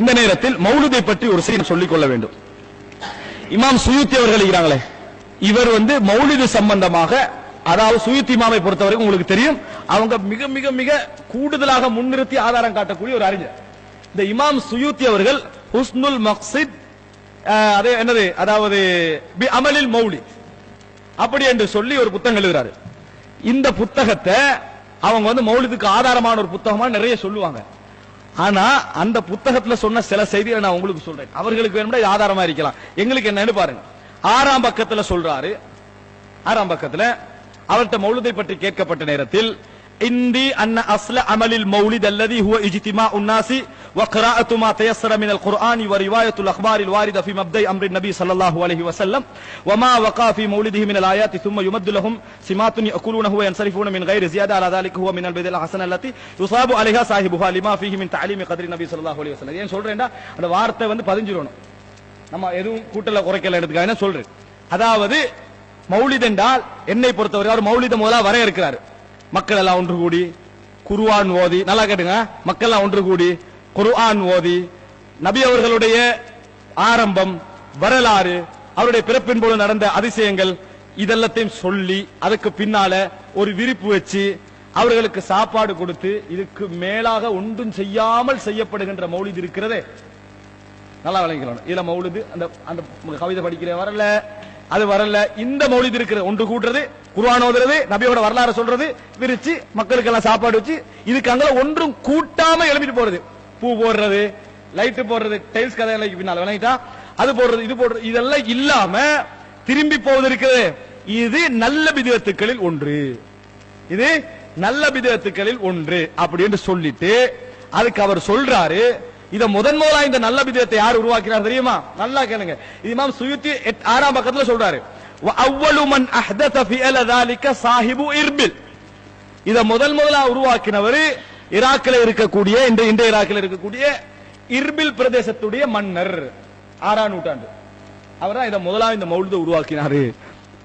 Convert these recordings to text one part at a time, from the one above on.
இந்த நேரத்தில் மௌலுதை பற்றி ஒரு செய்தி சொல்லிக் கொள்ள வேண்டும். இமாம் சுயூத்தி அவர்கள் இருக்கிறாங்களே இவர் வந்து மௌலிது சம்பந்தமாக அதாவது சுயூத்தி இமாமை பொறுத்தவரைக்கும் உங்களுக்கு தெரியும் அவங்க மிக மிக மிக கூடுதலாக முன்னிறுத்தி ஆதாரம் காட்டக்கூடிய ஒரு அறிஞர். இந்த இமாம் சுயூத்தி அவர்கள் ஹுஸ்னுல் மக்சித் அதே என்னது அதாவது பி அமலில் மௌலி. அப்படி என்று சொல்லி ஒரு புத்தகம் எழுதுறாரு. இந்த புத்தகத்தை அவங்க வந்து மௌலிதுக்கு ஆதாரமான ஒரு புத்தகமா நிறைய சொல்லுவாங்க. ஆனா அந்த புத்தகத்துல சொன்ன சில செய்திகளை நான் உங்களுக்கு சொல்றேன். அவர்களுக்கு வேணும்னா இது ஆதாரமா இருக்கலாம். எங்களுக்கு என்னன்னு பாருங்க. ஆறாம் பக்கத்துல சொல்றாரு. ஆறாம் பக்கத்துல அவர்கிட்ட மௌலிதை பற்றி கேட்கப்பட்ட நேரத்தில் இந்தி அன்ன அஸ்ல அமலில் மௌலித் அல்லதி ஹுவ இஜ்திமா உன்னாசி وقراءة ما تيسر من القرآن ورواية الأخبار الواردة في مبدأ أمر النبي صلى الله عليه وسلم وما وقع في مولده من الآيات ثم يمد لهم سمات يأكلونه وينصرفون من غير زيادة على ذلك هو من البدع الحسنة التي يصاب عليها صاحبها لما فيه من تعليم قدر النبي صلى الله عليه وسلم ஏன் சொல்றேன்டா அந்த வார்த்தை வந்து பதிஞ்சிரணும் நம்ம எதுவும் கூட்டல குறைக்கல எடுத்துக்காக என்ன சொல்றேன் அதாவது மௌலித் என்றால் என்னை பொறுத்தவரை அவர் மௌலித முதலா வர இருக்கிறார் மக்கள் எல்லாம் ஒன்று கூடி குருவான் ஓதி நல்லா கேட்டுங்க மக்கள் எல்லாம் ஒன்று கூடி குருவான் ஓதி நபி அவர்களுடைய ஆரம்பம் வரலாறு அவருடைய பிறப்பின் போது நடந்த அதிசயங்கள் இதெல்லாத்தையும் சொல்லி அதுக்கு பின்னால ஒரு விரிப்பு வச்சு அவர்களுக்கு சாப்பாடு கொடுத்து இதுக்கு மேலாக ஒன்றும் செய்யாமல் செய்யப்படுகின்ற மௌலிது இருக்கிறதே. நல்லா விளங்கிக்கணும். இதுல மௌலிது அந்த அந்த கவிதை படிக்கிற வரல. அது வரல. இந்த மௌலிது இருக்கிறது ஒன்று கூட்டுறது குர்ஆன் ஓதுறது நபியோட வரலாறு சொல்றது விரிச்சு மக்களுக்கு எல்லாம் சாப்பாடு வச்சு இதுக்கு அங்கே ஒன்றும் கூட்டாம எழுப்பிட்டு போறது. பூ போடுறது லைட் போடுறது டைல்ஸ் கதை பின்னால் விளங்கிட்டா அது போடுறது இது போடுறது இதெல்லாம் இல்லாம திரும்பி போவது இருக்குது. இது நல்ல விதத்துக்களில் ஒன்று. இது நல்ல விதத்துக்களில் ஒன்று அப்படின்னு சொல்லிட்டு அதுக்கு அவர் சொல்றாரு இத முதன் முதலா இந்த நல்ல விதத்தை யார் உருவாக்கினார் தெரியுமா நல்லா கேளுங்க இது இமாம் சுயுத்தி எட்- ஆறாம் பக்கத்துல சொல்றாரு அவ்வளவு மன் அஹ்தத ஃபிஅல ذلك சாஹிபு இர்பில் இத முதல் முதலா உருவாக்கினவர் ஈராக்கில் இருக்கக்கூடிய இந்த இந்த ஈராக்கில் இருக்கக்கூடிய இர்பில் பிரதேசத்துடைய மன்னர் ஆறாம் நூற்றாண்டு அவர் தான் இதை முதலா இந்த மௌலித உருவாக்கினாரு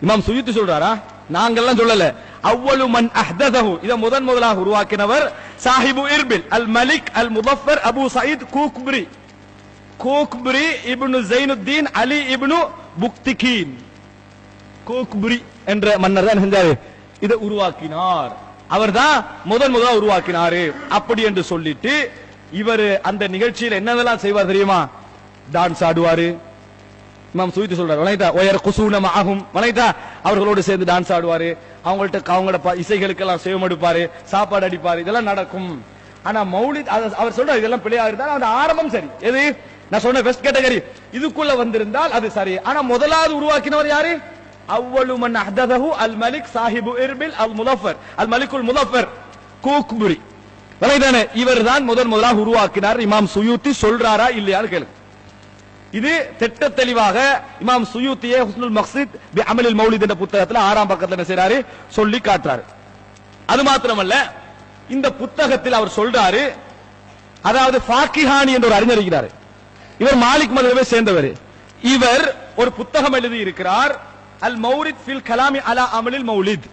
இமாம் சுயுத்தி சொல்றாரா நாங்கள்லாம் சொல்லல. அவ்வளவு மன் அஹ்ததஹு இத முதன் முதலாக உருவாக்கினவர் Sahib Erbil al Malik al Muzaffar Abu Said Kukburi Kukburi ibn Zainuddin Ali ibn Buktigin. Kukburi என்ற மன்னர் தான் செஞ்சாரு. இதை உருவாக்கினார். அவர்தான் முதன் முதலா உருவாக்கினாரு. அப்படி என்று சொல்லிட்டு இவர் அந்த நிகழ்ச்சியில் என்னதெல்லாம் செய்வார் தெரியுமா? டான்ஸ் ஆடுவாரு. இமாம் சுயித்து சொல்றாரு வளைதா ஒயர் குசூனம் ஆகும் வளைதா அவர்களோடு சேர்ந்து டான்ஸ் ஆடுவாரு. அவங்கள்ட்ட அவங்களோட ப- இசைகளுக்கெல்லாம் சேவம் எடுப்பாரு சாப்பாடு அடிப்பாரு. இதெல்லாம் நடக்கும். ஆனா மௌலித் அவர் சொல்றாரு இதெல்லாம் பிள்ளையா இருந்தால் அந்த ஆரம்பம் சரி. எது? நான் சொன்ன பெஸ்ட் கேட்டகரி இதுக்குள்ள வந்திருந்தால் அது சரி. ஆனா முதலாவது உருவாக்கினவர் யாரு? அவ்வளவு மன் அஹதஹு அல் மலிக் சாஹிபு இர்பில் அல் முலஃபர் அல் மலிக்குல் முலஃபர் கூக்புரி வரைதானே இவர் தான் முதன் முதலாக உருவாக்கினார். இமாம் சுயூத்தி சொல்றாரா இல்லையான்னு கேளுங்க. இது திட்ட தெளிவாக இமாம் சுயூத்தியே ஹுஸ்னுல் மக்சித் பி அமலில் மௌலித் என்ற புத்தகத்தில் ஆறாம் பக்கத்தில் என்ன செய்யறாரு சொல்லி காட்டுறாரு. அது மாத்திரமல்ல இந்த புத்தகத்தில் அவர் சொல்றாரு அதாவது ஃபாக்கிஹானி என்ற ஒரு அறிஞர் இருக்கிறார். இவர் மாலிக் மதவை சேர்ந்தவர். இவர் ஒரு புத்தகம் எழுதி இருக்கிறார் அல் மௌரித் ஃபில் கலாமி அலா அமலில் மௌலித்.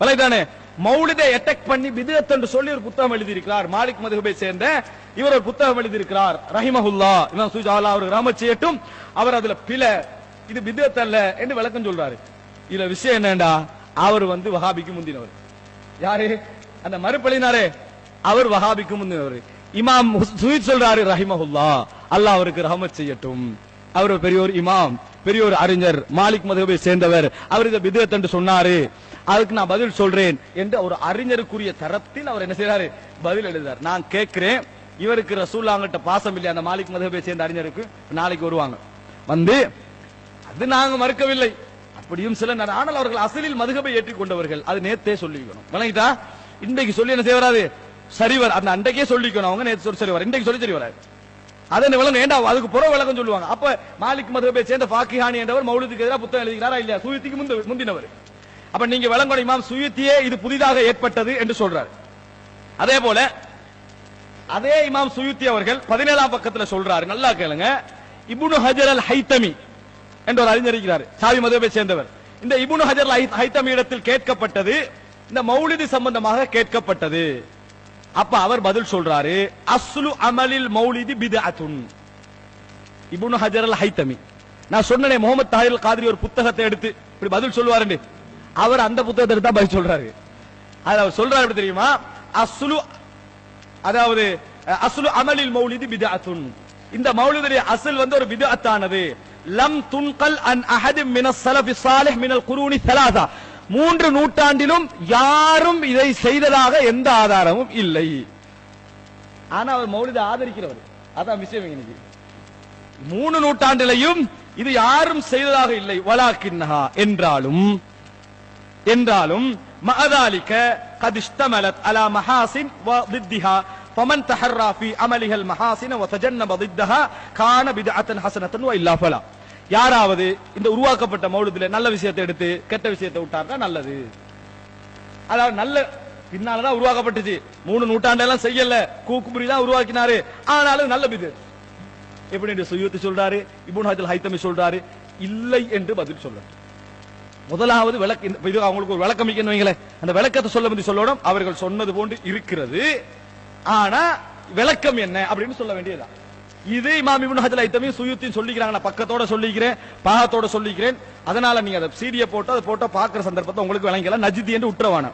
வலைதானே மௌலிதை அட்டாக் பண்ணி விதத் என்று சொல்லி ஒரு புத்தகம் எழுதி இருக்கிறார் மாலிக் மதுஹபை சேர்ந்த இவர் ஒரு புத்தகம் எழுதி இருக்கிறார் ரஹிமஹுல்லா இமாம் சுஜாலா அவர் ரஹமத் அவர் அதுல பில இது விதத் அல்ல என்று விளக்கம் சொல்றாரு. இதுல விஷயம் என்னண்டா? அவர் வந்து வஹாபிக்கு முந்தினவர். யாரு? அந்த மறுப்பளினாரே அவர் வஹாபிக்கு முந்தினவர். இமாம் சுயித் சொல்றாரு ரஹிமஹுல்லா. அல்லாஹ் அவருக்கு ரஹமத் செய்யட்டும். அவர் பெரிய ஒரு இமாம். பெரிய ஒரு அறிஞர் மாலிக் மதுகபை சேர்ந்தவர். அவர் இதை பிதத் என்று சொன்னாரு. அதுக்கு நான் பதில் சொல்றேன் என்று ஒரு அறிஞருக்குரிய தரத்தில் அவர் என்ன செய்யறாரு பதில் எழுதுறார். நான் கேட்கிறேன். இவருக்கு ரசூல்லாங்கிட்ட பாசம் இல்லையா? அந்த மாலிக் மதுகபை சேர்ந்த அறிஞருக்கு நாளைக்கு வருவாங்க. வந்து அது நாங்க மறுக்கவில்லை. அப்படியும் சில ஆனால் அவர்கள் அசலில் மதுகபை ஏற்றுக்கொண்டவர்கள். அது நேத்தே சொல்லிக்கணும். விளங்கிட்டா இன்றைக்கு சொல்லி என்ன செய்யறாரு சரிவர் அந்த அன்றைக்கே சொல்லிக்கணும். அவங்க நேற்று சொல்லி சரிவர் இன்றைக்கு சொல்லி சரி வராது. அதை விளங்க. வேண்டாம் அதுக்கு புற விளக்கம் சொல்லுவாங்க. அப்ப மாலிக் மதுகபை சேர்ந்த பாக்கிஹானி என்றவர் மௌலிக்கு எதிராக புத்தகம் எழுதுகிறாரா இல்லையா? சுயத்திக்கு முந்த முந்தினவர். அப்ப நீங்க விளங்கணும் இமாம் சுயத்தியே இது புதிதாக ஏற்பட்டது என்று சொல்றாரு. அதே போல அதே இமாம் சுயுத்தி அவர்கள் பதினேழாம் பக்கத்துல சொல்றாரு. நல்லா கேளுங்க. இபுனு ஹஜர் அல் ஹைத்தமி என்ற ஒரு அறிஞர் இருக்கிறார் சாவி மதுவை சேர்ந்தவர். இந்த இபுனு ஹஜர் அல் ஹை- ஹைத்தமி இடத்தில் கேட்கப்பட்டது இந்த மௌலிது சம்பந்தமாக கேட்கப்பட்டது. அப்ப அவர் பதில் சொல்றாரு அஸ்லு அமலில் மௌலிதி பிதஅத்துன். இபுனு ஹஜர் அல் ஹைத்தமி நான் சொன்னனே முகமது தாஹிர் காதிரி ஒரு புத்தகத்தை எடுத்து இப்படி பதில் சொல்லுவாருன்னு. அவர் அந்த புத்தகத்தை எடுத்தா தான் பதில் சொல்றாரு. அது அவர் சொல்றாரு எப்படி தெரியுமா? அஸ்லு அதாவது அஸ்லு அமலில் மௌலிதி பிதஅத்துன். இந்த மௌலிதுடைய அசல் வந்து ஒரு பிதஅத்தானது. லம் துன்கல் அன் அஹது மின ஸலஃபி சாலிஹ் மினல் குரூனி சலாதா மூன்று நூற்றாண்டிலும் யாரும் இதை செய்ததாக எந்த ஆதாரமும் இல்லை ஆனா அவர் மௌலித ஆதரிக்கிறவர் அதான் விஷயம் இன்னைக்கு மூணு நூற்றாண்டிலையும் இது யாரும் செய்ததாக இல்லை வலாக்கின்னஹா என்றாலும் என்றாலும் மஅதாலிக قد اشتملت على محاسن وضدها فمن تحرى في عملها المحاسن وتجنب ضدها كان بدعة حسنة وإلا فلا யாராவது இந்த உருவாக்கப்பட்ட மௌலத்துல நல்ல விஷயத்தை எடுத்து கெட்ட விஷயத்தை விட்டார்னா நல்லது. அதாவது நல்ல பின்னாலதான் உருவாக்கப்பட்டுச்சு. மூணு நூற்றாண்டெல்லாம் செய்யல. கூக்குபுரி தான் உருவாக்கினாரு. ஆனாலும் நல்ல பிது எப்படி என்று சொல்றாரு? இபுன் ஹஜல் ஹைத்தமி சொல்றாரு? இல்லை என்று பதில் சொல்றாரு முதலாவது விளக்க இது அவங்களுக்கு ஒரு விளக்கம் வைங்களேன். அந்த விளக்கத்தை சொல்ல வந்து சொல்லணும். அவர்கள் சொன்னது போன்று இருக்கிறது. ஆனா விளக்கம் என்ன அப்படின்னு சொல்ல வேண்டியதான் இது இமாம் இப்னு ஹஜல் ஹைத்தமி சுயூத்தின் சொல்லிக்கிறாங்க. நான் பக்கத்தோட சொல்லிக்கிறேன் பாகத்தோட சொல்லிக்கிறேன். அதனால நீங்க அதை சீரிய போட்டு அதை போட்டோ பாக்குற சந்தர்ப்பத்தை உங்களுக்கு விளங்கல. நஜிதி என்று உற்றவான